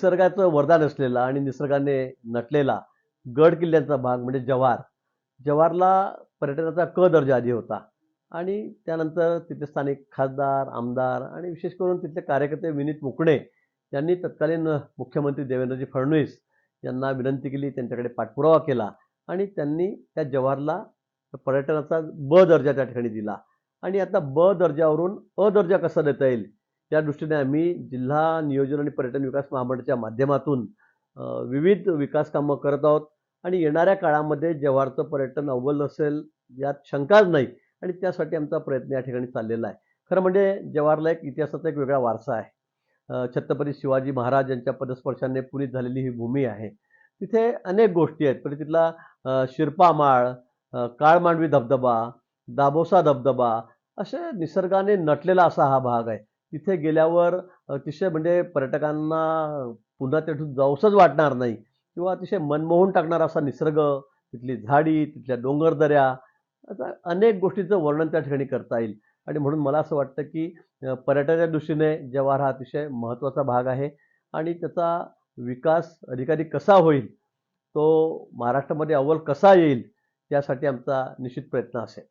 निसर्गाचं वरदान असलेला आणि निसर्गाने नटलेला गड किल्ल्यांचा भाग म्हणजे जव्हार. जव्हारला पर्यटनाचा क दर्जा आधी होता. आणि त्यानंतर तिथले स्थानिक खासदार आमदार आणि विशेष करून तिथले कार्यकर्ते विनीत मुकणे यांनी तत्कालीन मुख्यमंत्री देवेंद्रजी फडणवीस यांना विनंती केली त्यांच्याकडे पाठपुरावा केला आणि त्यांनी त्या जव्हारला पर्यटनाचा ब दर्जा त्या ठिकाणी दिला. आणि आता ब दर्जावरून अ दर्जा कसा देता येईल? त्या दृष्टीने आम्ही जिल्हा नियोजन आणि पर्यटन विकास महामंडळाच्या माध्यमातून विविध विकास कामं करत आहोत. आणि येणाऱ्या काळामध्ये जव्हारचं पर्यटन अव्वल असेल यात शंकाच नाही. आणि त्यासाठी आमचा प्रयत्न या ठिकाणी चाललेला आहे. खरं म्हणजे जव्हारला एक इतिहासाचा एक वेगळा वारसा आहे. छत्रपती शिवाजी महाराज यांच्या पदस्पर्शाने पुरीत झालेली ही भूमी आहे. तिथे अनेक गोष्टी आहेत. म्हणजे तिथला शिरपामाळ काळमांडवी धबधबा दाबोसा धबधबा असे निसर्गाने नटलेला असा हा भाग आहे. तिथे गेल्यावर अतिशय म्हणजे पर्यटकांना पुन्हा तिथून जाऊसच वाटणार नाही. किंवा अतिशय मनमोहून टाकणारा असा निसर्ग तिथली झाडी तिथल्या डोंगरदऱ्या असा अनेक गोष्टीचं वर्णन त्या ठिकाणी करता येईल. आणि म्हणून मला असं वाटतं की पर्यटनाच्या दृष्टीने जव्हार हा अतिशय महत्त्वाचा भाग आहे आणि त्याचा विकास अधिकाधिक कसा होईल तो महाराष्ट्रामध्ये अव्वल कसा येईल यासाठी आमचा निश्चित प्रयत्न असेल.